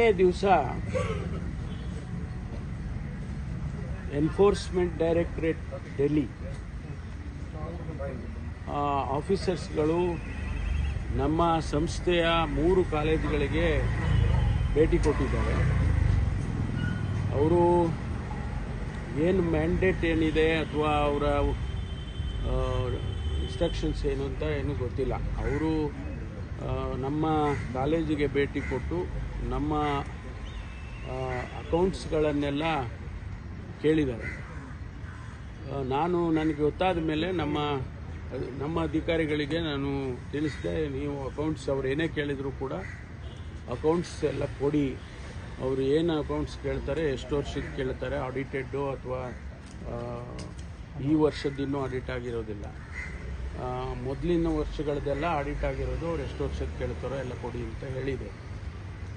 ನಿನ್ನೆ ದಿವಸ enforcement directorate Delhi ಆಫೀಸರ್ಸ್ಗಳು ನಮ್ಮ ಸಂಸ್ಥೆಯ ಮೂರು ಕಾಲೇಜುಗಳಿಗೆ ಭೇಟಿ ಕೊಟ್ಟಿದ್ದಾರೆ. ಅವರು ಏನು ಮ್ಯಾಂಡೇಟ್ ಏನಿದೆ ಅಥವಾ ಅವರ ಇನ್ಸ್ಟ್ರಕ್ಷನ್ಸ್ ಏನು ಅಂತ ಏನೂ ಗೊತ್ತಿಲ್ಲ. ಅವರು ನಮ್ಮ ಕಾಲೇಜಿಗೆ ಭೇಟಿ ಕೊಟ್ಟು ನಮ್ಮ ಅಕೌಂಟ್ಸ್ಗಳನ್ನೆಲ್ಲ ಕೇಳಿದ್ದಾರೆ. ನಾನು ನನಗೆ ಗೊತ್ತಾದ ಮೇಲೆ ನಮ್ಮ ನಮ್ಮ ಅಧಿಕಾರಿಗಳಿಗೆ ನಾನು ತಿಳಿಸಿದೆ, ನೀವು ಅಕೌಂಟ್ಸ್ ಅವ್ರು ಏನೇ ಕೇಳಿದರೂ ಕೂಡ ಅಕೌಂಟ್ಸ್ ಎಲ್ಲ ಕೊಡಿ. ಅವರು ಏನು ಅಕೌಂಟ್ಸ್ ಕೇಳ್ತಾರೆ, ಎಷ್ಟು ವರ್ಷದ ಕೇಳ್ತಾರೆ ಆಡಿಟೆಡ್ಡು ಅಥವಾ ಈ ವರ್ಷದಿನ್ನೂ ಆಡಿಟ್ ಆಗಿರೋದಿಲ್ಲ. ಮೊದಲಿನ ವರ್ಷಗಳದ್ದೆಲ್ಲ ಆಡಿಟ್ ಆಗಿರೋದು ಅವ್ರು ಎಷ್ಟು ವರ್ಷದ ಕೇಳ್ತಾರೋ ಎಲ್ಲ ಕೊಡಿ ಅಂತ ಹೇಳಿದೆ.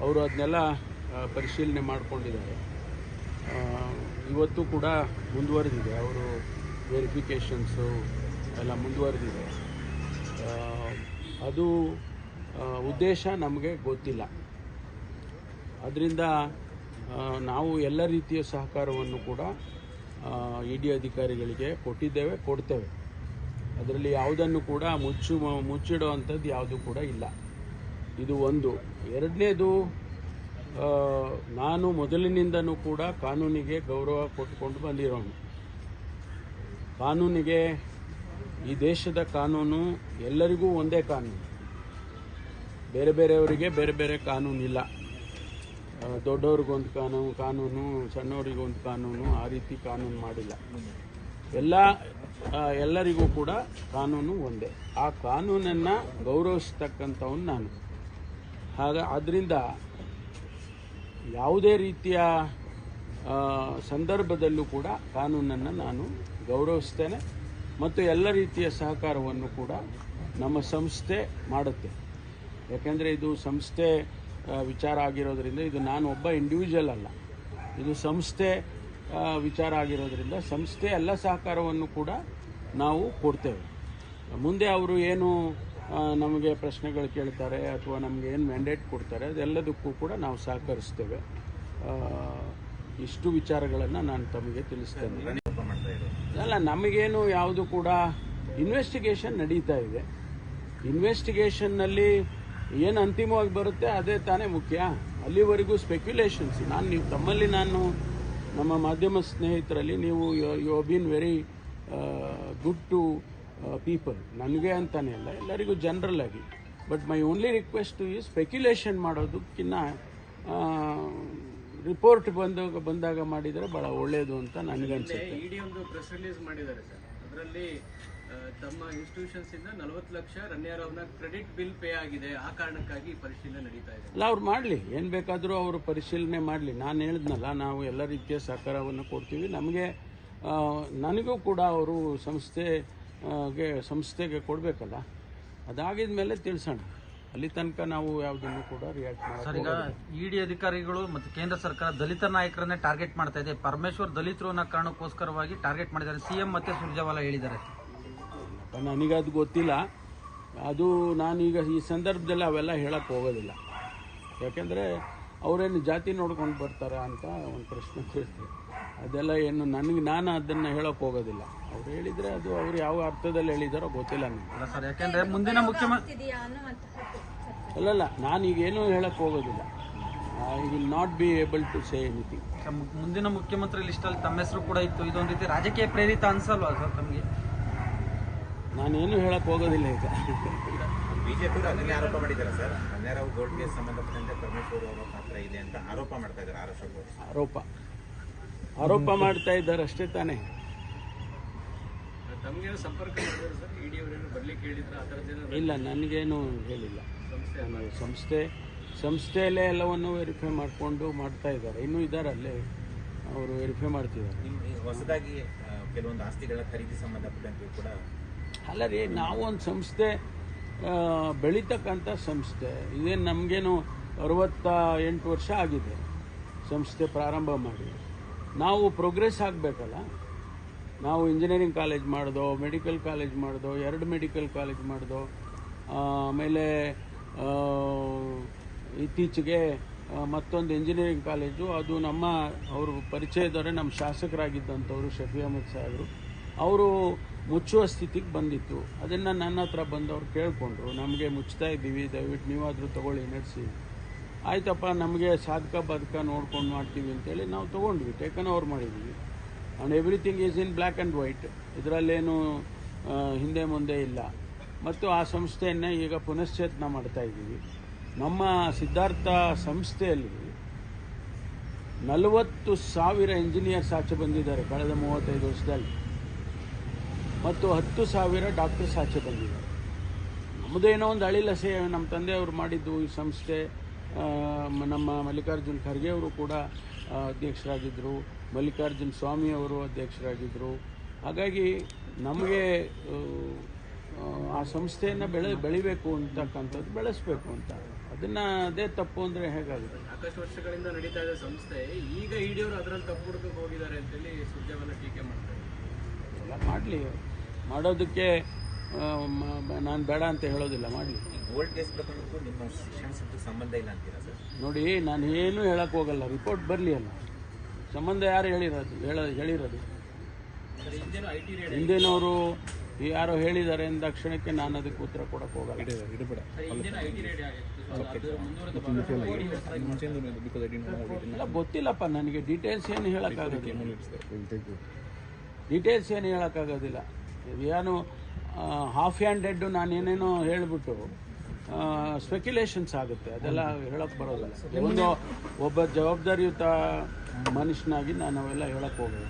ಅವರು ಅದನ್ನೆಲ್ಲ ಪರಿಶೀಲನೆ ಮಾಡಿಕೊಂಡಿದ್ದಾರೆ. ಇವತ್ತು ಕೂಡ ಮುಂದುವರೆದಿದೆ. ಅವರು ವೆರಿಫಿಕೇಷನ್ಸು ಎಲ್ಲ ಮುಂದುವರೆದಿದೆ. ಅದು ಉದ್ದೇಶ ನಮಗೆ ಗೊತ್ತಿಲ್ಲ. ಅದರಿಂದ ನಾವು ಎಲ್ಲ ರೀತಿಯ ಸಹಕಾರವನ್ನು ಕೂಡ ಇ ಡಿ ಅಧಿಕಾರಿಗಳಿಗೆ ಕೊಟ್ಟಿದ್ದೇವೆ, ಕೊಡ್ತೇವೆ. ಅದರಲ್ಲಿ ಯಾವುದನ್ನು ಕೂಡ ಮುಚ್ಚು ಮುಚ್ಚಿಡುವಂಥದ್ದು ಯಾವುದೂ ಕೂಡ ಇಲ್ಲ. ಇದು ಒಂದು. ಎರಡನೇದು ನಾನು ಮೊದಲಿನಿಂದನೂ ಕೂಡ ಕಾನೂನಿಗೆ ಗೌರವ ಕೊಟ್ಟುಕೊಂಡು ಬಂದಿರೋನು. ಕಾನೂನಿಗೆ ಈ ದೇಶದ ಕಾನೂನು ಎಲ್ಲರಿಗೂ ಒಂದೇ ಕಾನೂನು. ಬೇರೆ ಬೇರೆಯವರಿಗೆ ಬೇರೆ ಬೇರೆ ಕಾನೂನಿಲ್ಲ. ದೊಡ್ಡವ್ರಿಗೊಂದು ಕಾನೂನು ಕಾನೂನು, ಸಣ್ಣವರಿಗೊಂದು ಕಾನೂನು, ಆ ರೀತಿ ಕಾನೂನು ಮಾಡಿಲ್ಲ. ಎಲ್ಲ ಎಲ್ಲರಿಗೂ ಕೂಡ ಕಾನೂನು ಒಂದೇ. ಆ ಕಾನೂನನ್ನು ಗೌರವಿಸ್ತಕ್ಕಂಥವನು ನಾನು. ಹಾಗ ಆದ್ದರಿಂದ ಯಾವುದೇ ರೀತಿಯ ಸಂದರ್ಭದಲ್ಲೂ ಕೂಡ ಕಾನೂನನ್ನು ನಾನು ಗೌರವಿಸ್ತೇನೆ ಮತ್ತು ಎಲ್ಲ ರೀತಿಯ ಸಹಕಾರವನ್ನು ಕೂಡ ನಮ್ಮ ಸಂಸ್ಥೆ ಮಾಡುತ್ತೆ. ಯಾಕೆಂದರೆ ಇದು ಸಂಸ್ಥೆ ವಿಚಾರ ಆಗಿರೋದ್ರಿಂದ ಇದು ನಾನು ಒಬ್ಬ ಇಂಡಿವಿಜುವಲ್ ಅಲ್ಲ. ಇದು ಸಂಸ್ಥೆ ವಿಚಾರ ಆಗಿರೋದ್ರಿಂದ ಸಂಸ್ಥೆ ಎಲ್ಲ ಸಹಕಾರವನ್ನು ಕೂಡ ನಾವು ಕೊಡ್ತೇವೆ. ಮುಂದೆ ಅವರು ಏನು ನಮಗೆ ಪ್ರಶ್ನೆಗಳು ಕೇಳ್ತಾರೆ ಅಥವಾ ನಮಗೆ ಏನು ಮ್ಯಾಂಡೇಟ್ ಕೊಡ್ತಾರೆ, ಅದೆಲ್ಲದಕ್ಕೂ ಕೂಡ ನಾವು ಸಹಕರಿಸ್ತೇವೆ. ಇಷ್ಟು ವಿಚಾರಗಳನ್ನು ನಾನು ತಮಗೆ ತಿಳಿಸ್ತೇನೆ. ಅಲ್ಲ, ನಮಗೇನು ಯಾವುದು ಕೂಡ ಇನ್ವೆಸ್ಟಿಗೇಷನ್ ನಡೀತಾ ಇದೆ. ಇನ್ವೆಸ್ಟಿಗೇಷನ್ನಲ್ಲಿ ಏನು ಅಂತಿಮವಾಗಿ ಬರುತ್ತೆ, ಅದೇ ತಾನೇ ಮುಖ್ಯ. ಅಲ್ಲಿವರೆಗೂ ಸ್ಪೆಕ್ಯುಲೇಷನ್ಸ್ ನಾನು ನೀವು ತಮ್ಮಲ್ಲಿ ನಾನು, ನಮ್ಮ ಮಾಧ್ಯಮ ಸ್ನೇಹಿತರಲ್ಲಿ ನೀವು you been very good to people ನನಗೆ ಅಂತಾನೆ ಅಲ್ಲ ಎಲ್ಲರಿಗೂ ಜನರಲ್ ಆಗಿ. ಬಟ್ ಮೈ ಓನ್ಲಿ ರಿಕ್ವೆಸ್ಟ್ ಈ ಸ್ಪೆಕ್ಯುಲೇಷನ್ ಮಾಡೋದಕ್ಕಿಂತ ರಿಪೋರ್ಟ್ ಬಂದಾಗ ಬಂದಾಗ ಮಾಡಿದರೆ ಭಾಳ ಒಳ್ಳೆಯದು ಅಂತ ನನಗನ್ಸುತ್ತೆ ಇಡಿ ಒಂದು ಪ್ರೆಸ್ ರಿಲೀಸ್ ಮಾಡಿದ್ದಾರೆ ಸರ್. ಅದರಲ್ಲಿ ತಮ್ಮ ಇನ್ಸ್ಟಿಟ್ಯೂಷನ್ಸ್ ಇಂದ ನಲವತ್ತು ಲಕ್ಷ ರನ್ಯಾರವ್ನ ಕ್ರೆಡಿಟ್ ಬಿಲ್ ಪೇ ಆಗಿದೆ. ಆ ಕಾರಣಕ್ಕಾಗಿ ಪರಿಶೀಲನೆ ನಡೀತಾ ಇದೆ. ಅಲ್ಲ ಅವ್ರು ಮಾಡಲಿ. ಏನು ಬೇಕಾದರೂ ಅವರು ಪರಿಶೀಲನೆ ಮಾಡಲಿ. ನಾನು ಹೇಳಿದ್ನಲ್ಲ ನಾವು ಎಲ್ಲ ರೀತಿಯ ಸಹಕಾರವನ್ನು ಕೊಡ್ತೀವಿ. ನಮಗೆ ನನಗೂ ಕೂಡ ಅವರು ಸಂಸ್ಥೆ ಗೆ ಸಂಸ್ಥೆಗೆ ಕೊಡಬೇಕಲ್ಲ? ಅದಾಗಿದ ಮೇಲೆ ತಿಳಿಸೋಣ. ಅಲ್ಲಿ ತನಕ ನಾವು ಯಾವುದನ್ನು ಕೂಡ ರಿಯಾಕ್ಟ್ ಸರ್ ಈಗ ಇಡಿ ಅಧಿಕಾರಿಗಳು ಮತ್ತು ಕೇಂದ್ರ ಸರ್ಕಾರ ದಲಿತ ನಾಯಕರನ್ನೇ ಟಾರ್ಗೆಟ್ ಮಾಡ್ತಾ ಇದೆ. ಪರಮೇಶ್ವರ್ ದಲಿತರು ಅನ್ನೋ ಕಾರಣಕ್ಕೋಸ್ಕರವಾಗಿ ಟಾರ್ಗೆಟ್ ಮಾಡಿದ್ದಾರೆ. ಸಿ ಸಿಎಂ ಮತ್ತೆ ಸುರ್ಜೇವಾಲಾ ಹೇಳಿದ್ದಾರೆ. ಅದು ಗೊತ್ತಿಲ್ಲ. ಅದು ನಾನೀಗ ಈ ಸಂದರ್ಭದಲ್ಲಿ ಅವೆಲ್ಲ ಹೇಳಕ್ಕೆ ಹೋಗೋದಿಲ್ಲ. ಯಾಕೆಂದರೆ ಅವರೇನು ಜಾತಿ ನೋಡ್ಕೊಂಡು ಬರ್ತಾರೆ ಅಂತ ಒಂದು ಪ್ರಶ್ನೆ ಕೇಳ್ತಾರೆ ಅದೆಲ್ಲ ಏನು ನನಗೆ ನಾನು ಅದನ್ನು ಹೇಳೋಕೆ ಹೋಗೋದಿಲ್ಲ. ಅವ್ರು ಹೇಳಿದರೆ ಅದು ಅವ್ರು ಯಾವ ಅರ್ಥದಲ್ಲಿ ಹೇಳಿದಾರೋ ಗೊತ್ತಿಲ್ಲ ನನಗೆ. ಅಲ್ಲ ಸರ್ ಯಾಕೆಂದರೆ ಮುಂದಿನ ಮುಖ್ಯಮಂತ್ರಿ ಅಲ್ಲಲ್ಲ ನಾನು ಅಲ್ಲಲ್ಲ ನಾನೀಗ ಏನೂ ಹೇಳಕ್ಕೆ ಹೋಗೋದಿಲ್ಲ. I will not be able to say anything ಮುಂದಿನ ಮುಖ್ಯಮಂತ್ರಿ ಲಿಸ್ಟಲ್ಲಿ ತಮ್ಮ ಹೆಸರು ಕೂಡ ಇತ್ತು. ಇದೊಂದು ರೀತಿ ರಾಜಕೀಯ ಪ್ರೇರಿತ ಅನ್ಸಲ್ವಾ ಸರ್ ತಮಗೆ? ನಾನೇನು ಹೇಳಕ್ಕೆ ಹೋಗೋದಿಲ್ಲ ಈಗ. ಬಿಜೆಪಿ ಅದನ್ನೇ ಆರೋಪ ಮಾಡಿದ್ದಾರೆ ಸರ್. ಕನ್ಯಾರಾವ್ ಗೋಲ್ಡ್ ಕೇಸ್ ಸಂಬಂಧಪಟ್ಟಂತೆ ಪರಮೇಶ್ವರ್ ಅವರ ಪಾತ್ರ ಇದೆ ಅಂತ ಆರೋಪ ಮಾಡ್ತಾ ಇದ್ದಾರೆ ಆರ್ ಆರೋಪ. ಆರೋಪ ಮಾಡ್ತಾ ಇದ್ದಾರೆ ಅಷ್ಟೇ ತಾನೇ. ಇಲ್ಲ? ನನಗೇನು ಹೇಳಿಲ್ಲ. ಸಂಸ್ಥೆ ಸಂಸ್ಥೆಯಲ್ಲೇ ಎಲ್ಲವನ್ನು ವೆರಿಫೈ ಮಾಡಿಕೊಂಡು ಮಾಡ್ತಾ ಇದ್ದಾರೆ. ಇನ್ನೂ ಇದ್ದಾರೆ ಅಲ್ಲೇ ಅವರು ವೆರಿಫೈ ಮಾಡ್ತಿದ್ದಾರೆ. ಹೊಸದಾಗಿ ಕೆಲವೊಂದು ಆಸ್ತಿಗಳ ಖರೀದಿ ಸಂಬಂಧಪಟ್ಟಂತೆ ಕೂಡ ಅಲ್ಲ ರೀ ನಾವು ಒಂದು ಸಂಸ್ಥೆ ಬೆಳೀತಕ್ಕಂಥ ಸಂಸ್ಥೆ. ಇದೇನು ನಮಗೇನು ಅರವತ್ತ ಎಂಟು ವರ್ಷ ಆಗಿದೆ. ಸಂಸ್ಥೆ ಪ್ರಾರಂಭ ಮಾಡಿ. ನಾವು ಪ್ರೋಗ್ರೆಸ್ ಆಗಬೇಕಲ್ಲ? ನಾವು ಇಂಜಿನಿಯರಿಂಗ್ ಕಾಲೇಜ್ ಮಾಡಿದೋ ಮೆಡಿಕಲ್ ಕಾಲೇಜ್ ಮಾಡಿದೋ, ಎರಡು ಮೆಡಿಕಲ್ ಕಾಲೇಜ್ ಮಾಡ್ದೋ ಆಮೇಲೆ ಇತ್ತೀಚೆಗೆ ಮತ್ತೊಂದು ಇಂಜಿನಿಯರಿಂಗ್ ಕಾಲೇಜು ಅದು ನಮ್ಮ, ಅವರು ಪರಿಚಯದವರೇ ನಮ್ಮ ಶಾಸಕರಾಗಿದ್ದಂಥವ್ರು ಶಫಿ ಅಹಮದ್ ಸಾಹೇಬರು. ಅವರು ಮುಚ್ಚುವ ಸ್ಥಿತಿಗೆ ಬಂದಿತ್ತು. ಅದನ್ನು ನನ್ನ ಹತ್ರ ಬಂದವ್ರು ಕೇಳಿಕೊಂಡ್ರು. ನಮಗೆ ಮುಚ್ತಾ ಇದ್ದೀವಿ, ದಯವಿಟ್ಟು ನೀವಾದರೂ ತಗೊಳ್ಳಿ, ನಡೆಸಿ ಆಯ್ತಪ್ಪ, ನಮಗೆ ಸಾಧಕ, ಬದಕ ನೋಡ್ಕೊಂಡು ಮಾಡ್ತೀವಿ ಅಂತೇಳಿ ನಾವು ತೊಗೊಂಡ್ವಿ. ಟೇಕನ್ ಓವರ್ ಮಾಡಿದ್ವಿ. And everything is in black and white ಇದರಲ್ಲೇನು ಹಿಂದೆ ಮುಂದೆ ಇಲ್ಲ. ಮತ್ತು ಆ ಸಂಸ್ಥೆಯನ್ನು ಈಗ ಪುನಶ್ಚೇತನ ಮಾಡ್ತಾ ಇದ್ದೀವಿ. ನಮ್ಮ ಸಿದ್ಧಾರ್ಥ ಸಂಸ್ಥೆಯಲ್ಲಿ ನಲವತ್ತು ಸಾವಿರ ಇಂಜಿನಿಯರ್ಸ್ ಆಚೆ ಬಂದಿದ್ದಾರೆ ಕಳೆದ ಮೂವತ್ತೈದು ವರ್ಷದಲ್ಲಿ. ಮತ್ತು ಹತ್ತು ಸಾವಿರ ಡಾಕ್ಟರ್ಸ್ ಆಚೆ ಬಂದಿದ್ದಾರೆ. ನಮ್ಮದೇನೋ ಒಂದು ಅಳಿಲಸೆ, ನಮ್ಮ ತಂದೆಯವರು ಮಾಡಿದ್ದು ಈ ಸಂಸ್ಥೆ ನಮ್ಮ ಮಲ್ಲಿಕಾರ್ಜುನ್ ಖರ್ಗೆ ಅವರು ಕೂಡ ಅಧ್ಯಕ್ಷರಾಗಿದ್ದರು ಮಲ್ಲಿಕಾರ್ಜುನ್ ಸ್ವಾಮಿ ಅವರು ಅಧ್ಯಕ್ಷರಾಗಿದ್ದರು ಹಾಗಾಗಿ ನಮಗೆ ಆ, ಆ ಸಂಸ್ಥೆಯನ್ನು ಬೆಳೆ ಬೆಳಿಬೇಕು ಅಂತಕ್ಕಂಥದ್ದು ಬೆಳೆಸಬೇಕು ಅಂತ. ಅದನ್ನ ಅದೇ ತಪ್ಪು ಅಂದರೆ ಹೇಗಾಗುತ್ತೆ? ಸಾಕಷ್ಟು ವರ್ಷಗಳಿಂದ ನಡೀತಾ ಇದೆ ಸಂಸ್ಥೆ ಈಗ ಇಡಿಯವರು ಅದರಲ್ಲಿ ತಪ್ಪು ಹುಡುಕಕ್ಕೆ ಹೋಗಿದ್ದಾರೆ ಅಂತೇಳಿ ಸುದ್ದಿಯವನ್ನ ಟೀಕೆ ಮಾಡ್ತಾರೆ ಎಲ್ಲ ಮಾಡಲಿ. ಮಾಡೋದಕ್ಕೆ ನಾನು ಬೇಡ ಅಂತ ಹೇಳೋದಿಲ್ಲ ಮಾಡಲಿ. ಈ ಗೋಲ್ಡ್ ಕೇಸ್ ಪ್ರಕರಣಕ್ಕೂ ನಿಮ್ಮ ಶಿಕ್ಷಣ ಸಂಸ್ಥೆಗೆ ಸಂಬಂಧ ಇಲ್ಲ ಅಂತೀರಾ ಸರ್? ನೋಡಿ ನಾನು ಏನು ಹೇಳಕ್ಕೆ ಹೋಗಲ್ಲ ರಿಪೋರ್ಟ್ ಬರಲಿ ಅಲ್ಲ. ಸಂಬಂಧ ಯಾರು ಹೇಳಿರೋದು ಹೇಳ ಹೇಳಿರೋದು? ಹಿಂದಿನವರು ಯಾರೋ ಹೇಳಿದ್ದಾರೆ ಅಂದ ತಕ್ಷಣಕ್ಕೆ ನಾನು ಅದಕ್ಕೆ ಉತ್ತರ ಕೊಡಕ್ಕೆ ಹೋಗಲ್ಲ. ಗೊತ್ತಿಲ್ಲಪ್ಪ ನನಗೆ ಡೀಟೇಲ್ಸ್ ಏನು ಹೇಳೋಕ್ಕಾಗೋದಿಲ್ಲ ಡೀಟೇಲ್ಸ್ ಏನು ಹೇಳೋಕ್ಕಾಗೋದಿಲ್ಲ ಏನು ಹಾಫ್ ಹ್ಯಾಂಡೆಡ್ ನಾನು ಏನೇನೋ ಹೇಳಿಬಿಟ್ಟು ಸ್ಪೆಕ್ಯುಲೇಷನ್ಸ್ ಆಗುತ್ತೆ. ಅದೆಲ್ಲ ಹೇಳಕ್ ಬರೋದಿಲ್ಲ. ಒಂದು ಒಬ್ಬ ಜವಾಬ್ದಾರಿಯುತ ಮನುಷ್ಯನಾಗಿ ನಾನು ಅವೆಲ್ಲ ಹೇಳಕ್ ಹೋಗೋದು